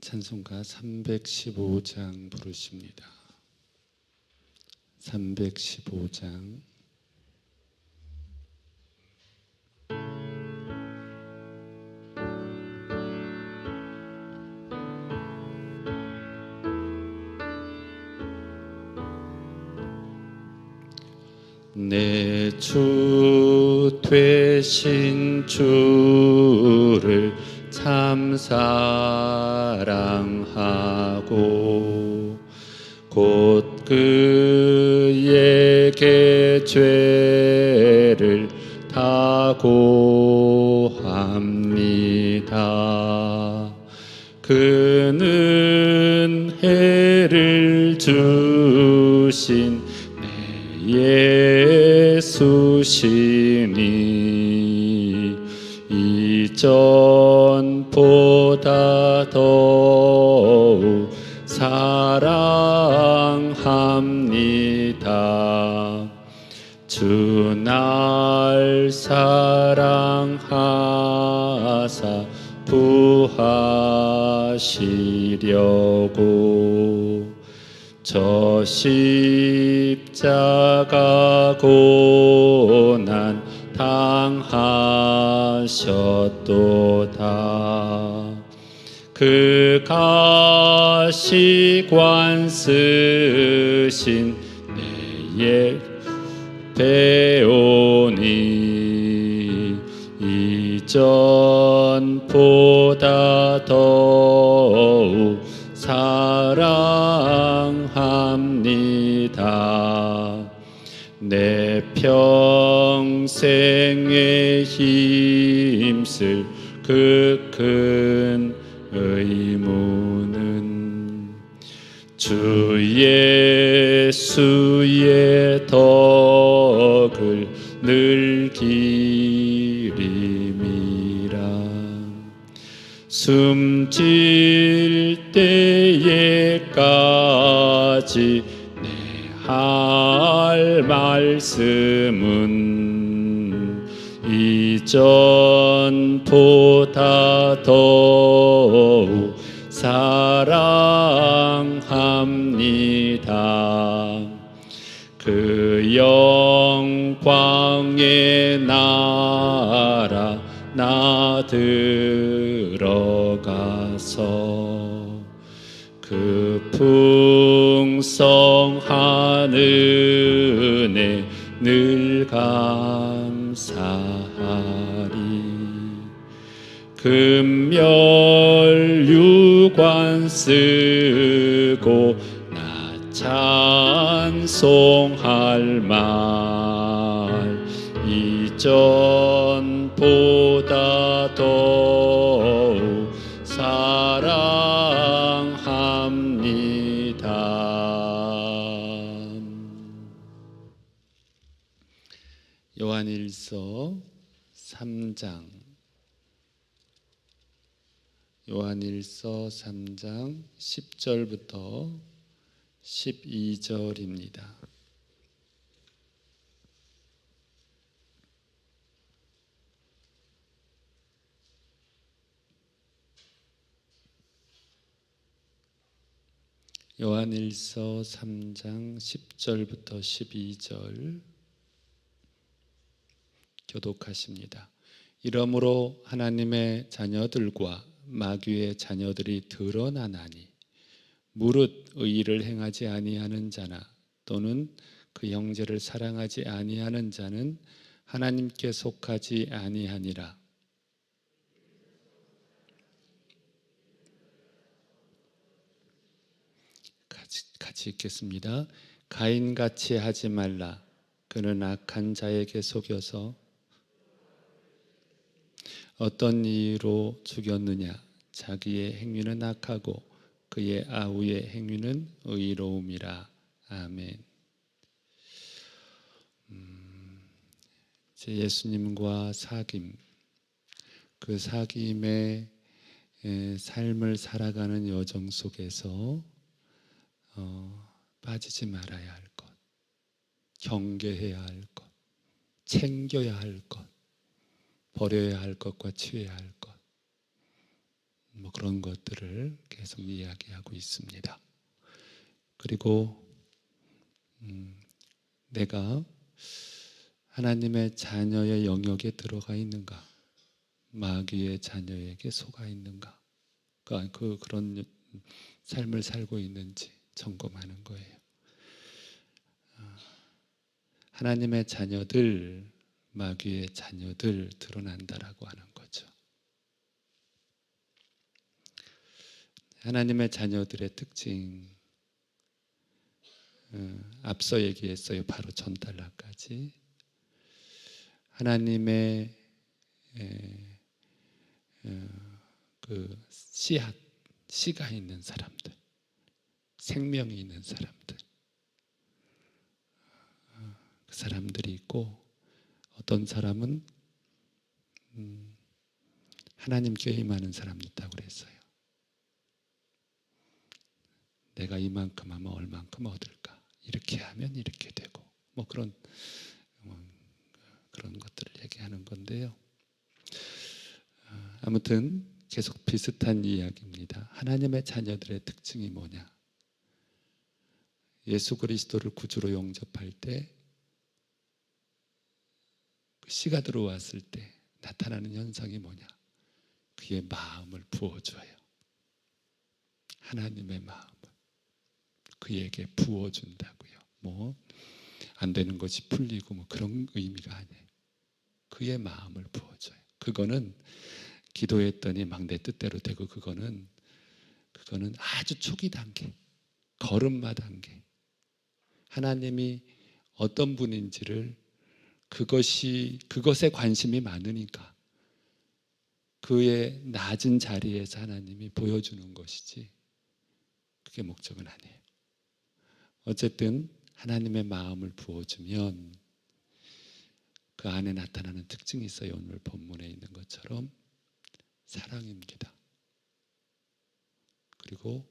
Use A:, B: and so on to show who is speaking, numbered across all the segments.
A: 찬송가 315장 부르십니다. 315장 내 주 되신 주를 참 사랑하고 곧 그에게 죄를 다고 합니다. 그는 해를 주신 내 예수시니 이전 보다 더욱 사랑합니다. 주 날 사랑하사 부하시려고 저 십자가 고난 당하셨 가시관 쓰신 내의 배우니 이전보다 더욱 사랑합니다. 내 평생에 힘쓸 의무는 주 예수의 덕을 늘 기림이라. 숨질 때에까지 내할 말씀은 이전보다 더 합니다. 그 영광의 나라 나 들어가서 그 풍성한 은혜 늘 감사하리 금멸 유관 쓰 찬송할 말 이전보다 더욱 사랑합니다. 요한일서 3장 요한일서 3장 10절부터 12절입니다. 요한일서 3장 10절부터 12절 교독하십니다. 이러므로 하나님의 자녀들과 마귀의 자녀들이 드러나나니 무릇 의를 행하지 아니하는 자나 또는 그 형제를 사랑하지 아니하는 자는 하나님께 속하지 아니하니라. 같이, 같이 읽겠습니다. 가인같이 하지 말라. 그는 악한 자에게 속여서 어떤 이유로 죽였느냐? 자기의 행위는 악하고 그의 아우의 행위는 의로움이라. 아멘. 음, 제 예수님과 사귐, 그 사귐의 에, 삶을 살아가는 여정 속에서 어, 빠지지 말아야 할 것, 경계해야 할 것, 챙겨야 할 것, 버려야 할 것과 취해야 할 것. 뭐 그런 것들을 계속 이야기하고 있습니다. 그리고 음, 내가 하나님의 자녀의 영역에 들어가 있는가, 마귀의 자녀에게 속아 있는가, 그러니까 그 그런 삶을 살고 있는지 점검하는 거예요. 아, 하나님의 자녀들, 마귀의 자녀들 드러난다라고 하는 거죠. 하나님의 자녀들의 특징 어, 앞서 얘기했어요. 바로 전달라까지 하나님의 에, 어, 그 씨앗 씨가 있는 사람들, 생명이 있는 사람들, 어, 그 사람들이 있고 어떤 사람은 음, 하나님께 임하는 사람도 있다고 그랬어요. 내가 이만큼 하면 얼만큼 얻을까? 이렇게 하면 이렇게 되고 뭐 그런 뭐 그런 것들을 얘기하는 건데요. 어, 아무튼 계속 비슷한 이야기입니다. 하나님의 자녀들의 특징이 뭐냐? 예수 그리스도를 구주로 영접할 때그 씨가 들어왔을 때 나타나는 현상이 뭐냐? 그의 마음을 부어줘요. 하나님의 마음을 그에게 부어준다고요. 뭐 안 되는 것이 풀리고 뭐 그런 의미가 아니에요. 그의 마음을 부어줘요. 그거는 기도했더니 막 내 뜻대로 되고 그거는 그거는 아주 초기 단계, 걸음마 단계. 하나님이 어떤 분인지를 그것이 그것에 관심이 많으니까 그의 낮은 자리에서 하나님이 보여주는 것이지 그게 목적은 아니에요. 어쨌든 하나님의 마음을 부어주면 그 안에 나타나는 특징이 있어요. 오늘 본문에 있는 것처럼 사랑입니다. 그리고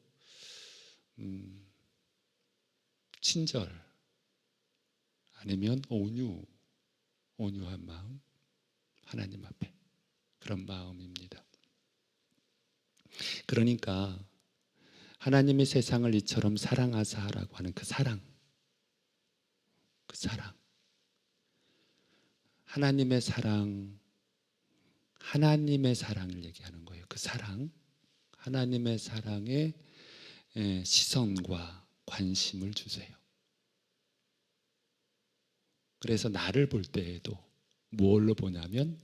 A: 음, 친절 아니면 온유, 온유한 마음 하나님 앞에 그런 마음입니다. 그러니까 하나님이 세상을 이처럼 사랑하사라고 하는 그 사랑, 그 사랑, 하나님의 사랑, 하나님의 사랑을 얘기하는 거예요. 그 사랑, 하나님의 사랑에 시선과 관심을 주세요. 그래서 나를 볼 때에도 뭘로 보냐면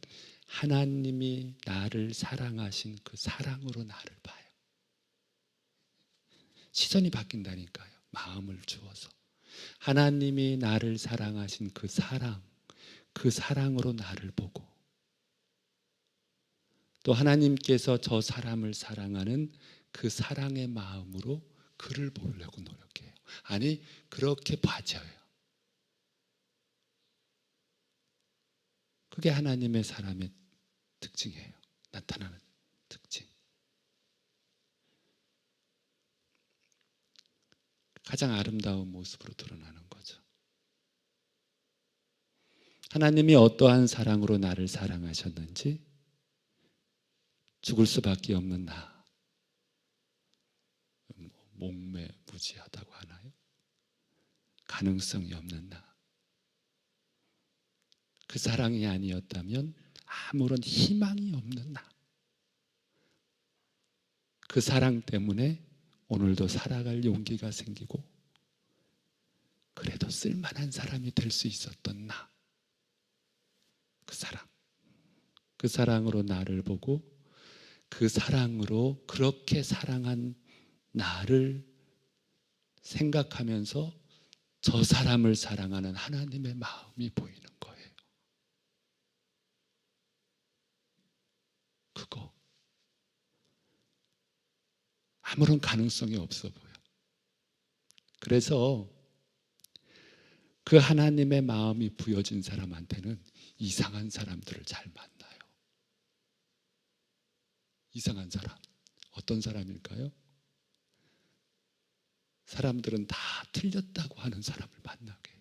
A: 하나님이 나를 사랑하신 그 사랑으로 나를 봐요. 시선이 바뀐다니까요. 마음을 주어서. 하나님이 나를 사랑하신 그 사랑, 그 사랑으로 나를 보고 또 하나님께서 저 사람을 사랑하는 그 사랑의 마음으로 그를 보려고 노력해요. 아니, 그렇게 봐져요. 그게 하나님의 사람의 특징이에요. 나타나는 특징. 가장 아름다운 모습으로 드러나는 거죠. 하나님이 어떠한 사랑으로 나를 사랑하셨는지 죽을 수밖에 없는 나 목매 무지하다고 하나요? 가능성이 없는 나. 그 사랑이 아니었다면 아무런 희망이 없는 나. 그 사랑 때문에 오늘도 살아갈 용기가 생기고 그래도 쓸만한 사람이 될 수 있었던 나. 그 사랑. 그 사랑으로 나를 보고 그 사랑으로 그렇게 사랑한 나를 생각하면서 저 사람을 사랑하는 하나님의 마음이 보이는 거예요. 그거. 아무런 가능성이 없어 보여. 그래서 그 하나님의 마음이 부여진 사람한테는 이상한 사람들을 잘 만나요. 이상한 사람. 어떤 사람일까요? 사람들은 다 틀렸다고 하는 사람을 만나게.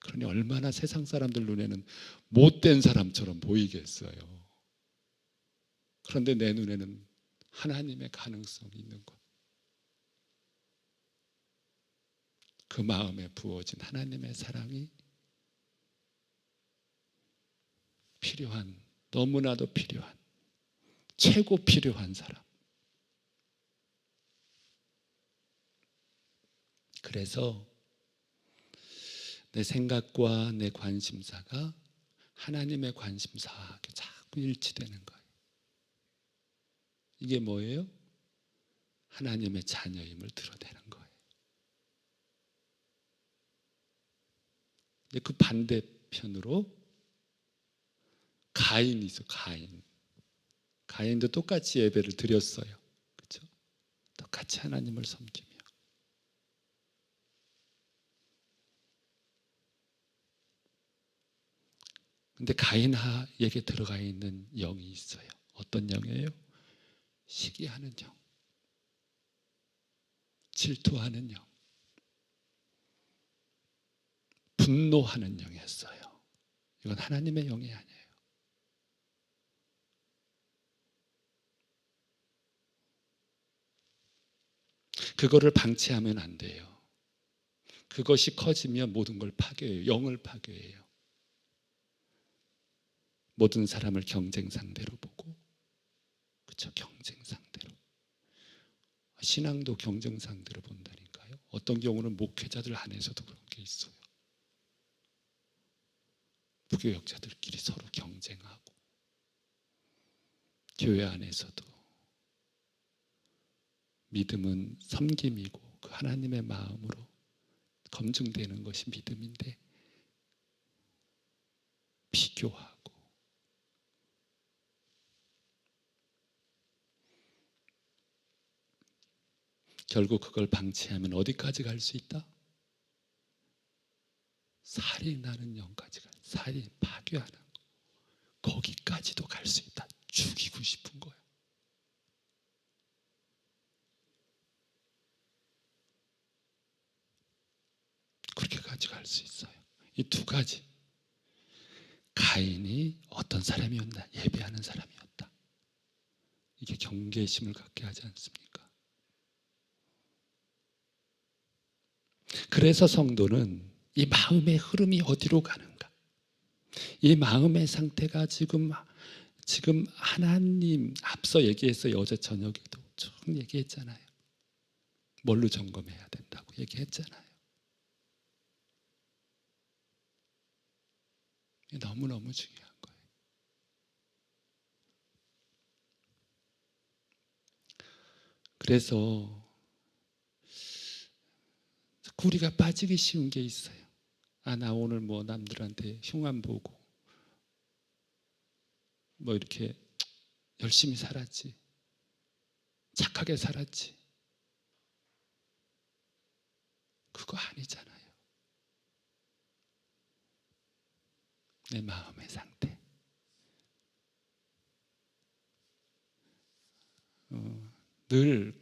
A: 그러니 얼마나 세상 사람들 눈에는 못된 사람처럼 보이겠어요. 그런데 내 눈에는 하나님의 가능성이 있는 것. 그 마음에 부어진 하나님의 사랑이 필요한 너무나도 필요한 최고 필요한 사람. 그래서 내 생각과 내 관심사가 하나님의 관심사와 자꾸 일치되는 거예요. 이게 뭐예요? 하나님의 자녀임을 드러내는 거예요. 그 반대편으로 가인이 있어, 가인. 가인도 똑같이 예배를 드렸어요. 그렇죠? 똑같이 하나님을 섬기며. 근데 가인에게 들어가 있는 영이 있어요. 어떤 영이에요? 시기하는 영. 질투하는 영. 분노하는 영이었어요. 이건 하나님의 영이 아니에요. 그거를 방치하면 안 돼요. 그것이 커지면 모든 걸 파괴해요. 영을 파괴해요. 모든 사람을 경쟁 상대로 보고 그렇죠. 경쟁 상대로. 신앙도 경쟁 상대로 본다니까요. 어떤 경우는 목회자들 안에서도 그런 게 있어요. 부교역자들끼리 서로 경쟁하고 교회 안에서도 믿음은 섬김이고 그 하나님의 마음으로 검증되는 것이 믿음인데 비교하고 결국 그걸 방치하면 어디까지 갈 수 있다? 살인하는 영까지 가. 살인 파괴하는 거. 거기까지도 갈 수 있다. 죽이고 싶은 거야. 그렇게까지 갈 수 있어요. 이 두 가지. 가인이 어떤 사람이었나? 예배하는 사람이었다. 이게 경계심을 갖게 하지 않습니까? 그래서 성도는 이 마음의 흐름이 어디로 가는가? 이 마음의 상태가 지금 지금 하나님 앞서 얘기했어요. 어제 저녁에도 쭉 얘기했잖아요. 뭘로 점검해야 된다고 얘기했잖아요. 너무너무 중요한 거예요. 그래서 우리가 빠지기 쉬운 게 있어요. 아, 나 오늘 뭐 남들한테 흉안 보고 뭐 이렇게 열심히 살았지. 착하게 살았지. 그거 아니잖아요. 내 마음의 상태. 어, 늘뭐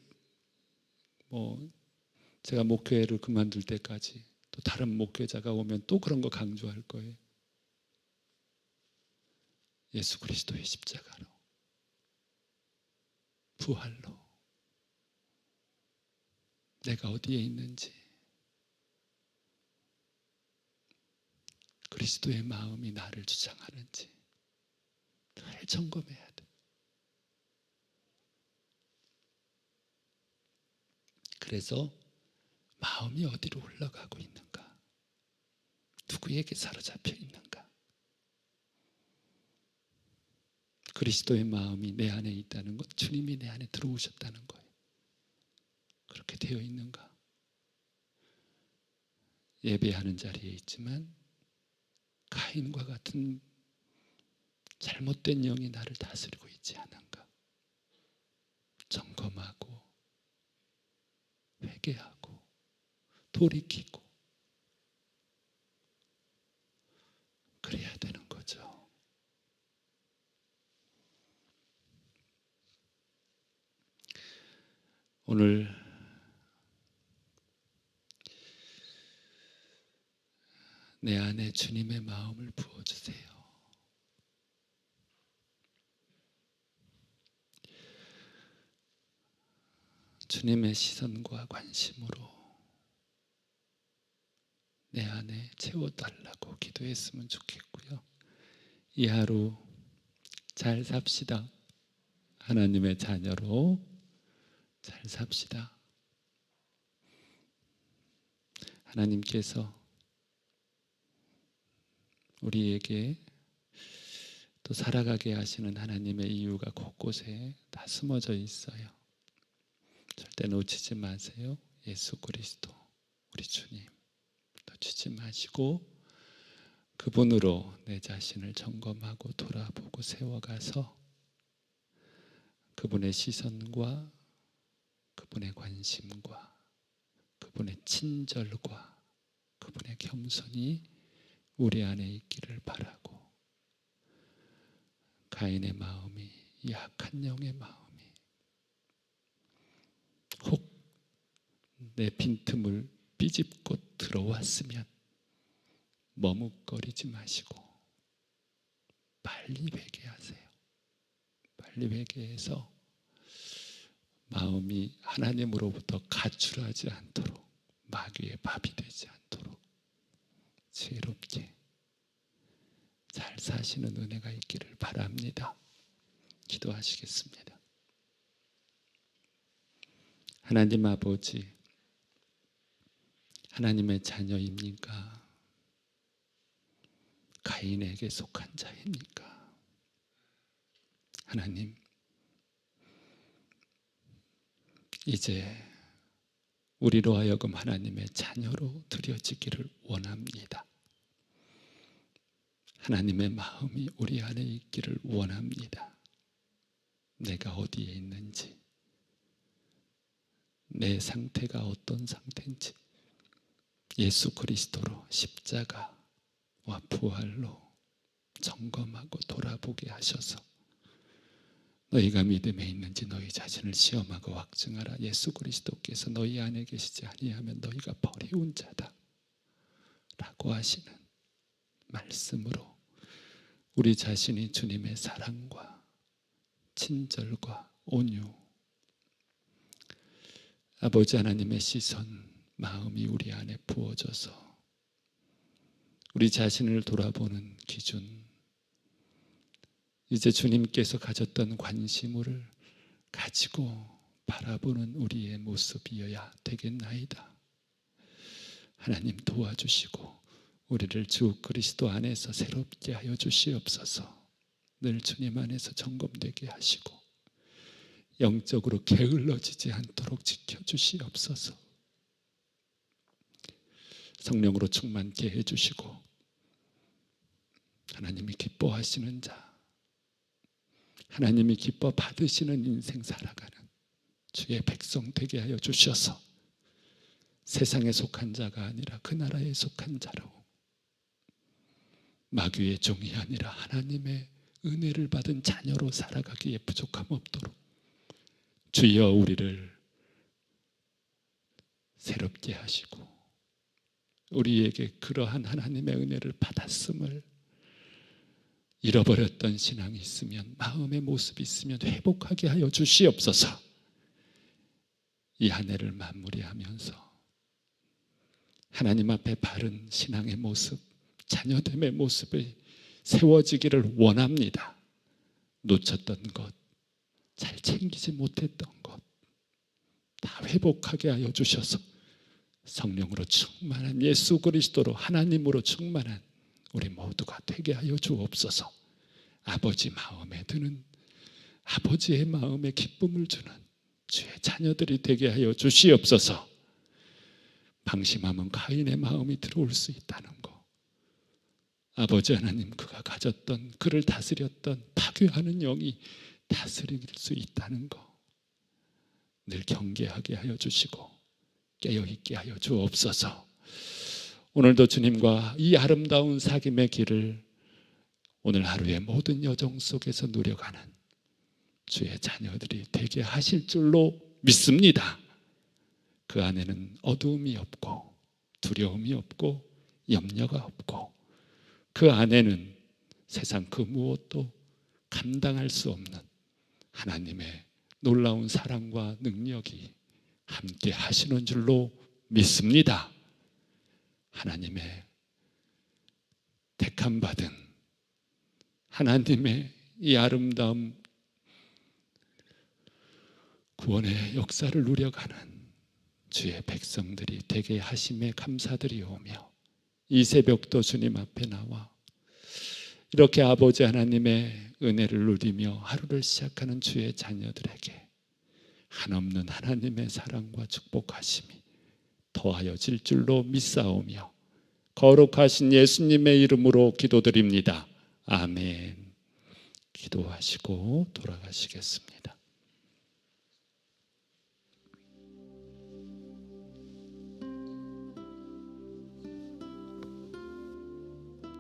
A: 제가 목회를 그만둘 때까지 또 다른 목회자가 오면 또 그런 거 강조할 거예요. 예수 그리스도의 십자가로 부활로 내가 어디에 있는지 그리스도의 마음이 나를 주장하는지 늘 점검해야 돼. 그래서 마음이 어디로 올라가고 있는가? 누구에게 사로잡혀 있는가? 그리스도의 마음이 내 안에 있다는 것, 주님이 내 안에 들어오셨다는 거예요. 그렇게 되어 있는가? 예배하는 자리에 있지만 가인과 같은 잘못된 영이 나를 다스리고 있지 않은가? 점검하고 회개하고 돌이키고 그래야 되는 거죠. 오늘 내 안에 주님의 마음을 부어주세요. 주님의 시선과 관심으로 내 안에 채워달라고 기도했으면 좋겠고요. 이 하루 잘 삽시다. 하나님의 자녀로 잘 삽시다. 하나님께서 우리에게 또 살아가게 하시는 하나님의 이유가 곳곳에 다 숨어져 있어요. 절대 놓치지 마세요. 예수 그리스도 우리 주님 놓치지 마시고 그분으로 내 자신을 점검하고 돌아보고 세워가서 그분의 시선과 그분의 관심과 그분의 친절과 그분의 겸손이 우리 안에 있기를 바라고 가인의 마음이 약한 영의 마음이 혹 내 빈틈을 삐집고 들어왔으면 머뭇거리지 마시고 빨리 회개하세요. 빨리 회개해서 마음이 하나님으로부터 가출하지 않도록 마귀의 밥이 되지 않도록 지혜롭게 잘 사시는 은혜가 있기를 바랍니다. 기도하시겠습니다. 하나님 아버지, 하나님의 자녀입니까? 가인에게 속한 자입니까? 하나님, 이제 우리로 하여금 하나님의 자녀로 드려지기를 원합니다. 하나님의 마음이 우리 안에 있기를 원합니다. 내가 어디에 있는지, 내 상태가 어떤 상태인지, 예수 그리스도로 십자가와 부활로 점검하고 돌아보게 하셔서 너희가 믿음에 있는지 너희 자신을 시험하고 확증하라. 예수 그리스도께서 너희 안에 계시지 아니하면 너희가 버리운 자다. 라고 하시는 말씀으로 우리 자신이 주님의 사랑과 친절과 온유 아버지 하나님의 시선 마음이 우리 안에 부어져서 우리 자신을 돌아보는 기준 이제 주님께서 가졌던 관심을 가지고 바라보는 우리의 모습이어야 되겠나이다. 하나님 도와주시고 우리를 주 그리스도 안에서 새롭게 하여 주시옵소서. 늘 주님 안에서 점검되게 하시고 영적으로 게을러지지 않도록 지켜 주시옵소서. 성령으로 충만케 해 주시고 하나님이 기뻐하시는 자 하나님이 기뻐 받으시는 인생 살아가는 주의 백성 되게 하여 주셔서 세상에 속한 자가 아니라 그 나라에 속한 자로 마귀의 종이 아니라 하나님의 은혜를 받은 자녀로 살아가기에 부족함 없도록 주여 우리를 새롭게 하시고 우리에게 그러한 하나님의 은혜를 받았음을 잃어버렸던 신앙이 있으면 마음의 모습이 있으면 회복하게 하여 주시옵소서. 이 한 해를 마무리하면서 하나님 앞에 바른 신앙의 모습, 자녀됨의 모습이 세워지기를 원합니다. 놓쳤던 것, 잘 챙기지 못했던 것, 다 회복하게 하여 주셔서 성령으로 충만한 예수 그리스도로 하나님으로 충만한 우리 모두가 되게 하여 주옵소서. 아버지 마음에 드는 아버지의 마음에 기쁨을 주는 주의 자녀들이 되게 하여 주시옵소서. 방심하면 가인의 마음이 들어올 수 있다는 거. 아버지 하나님 그가 가졌던 그를 다스렸던 파괴하는 영이 다스릴 수 있다는 거. 늘 경계하게 하여 주시고 깨어 있게 하여 주옵소서. 오늘도 주님과 이 아름다운 사귐의 길을 오늘 하루의 모든 여정 속에서 누려가는 주의 자녀들이 되게 하실 줄로 믿습니다. 그 안에는 어두움이 없고 두려움이 없고 염려가 없고 그 안에는 세상 그 무엇도 감당할 수 없는 하나님의 놀라운 사랑과 능력이 함께 하시는 줄로 믿습니다. 하나님의 택함 받은 하나님의 이 아름다움 구원의 역사를 누려가는 주의 백성들이 되게 하심에 감사드리오며 이 새벽도 주님 앞에 나와 이렇게 아버지 하나님의 은혜를 누리며 하루를 시작하는 주의 자녀들에게 한없는 하나님의 사랑과 축복하심이 더하여질 줄로 믿사오며 거룩하신 예수님의 이름으로 기도드립니다. 아멘. 기도하시고 돌아가시겠습니다.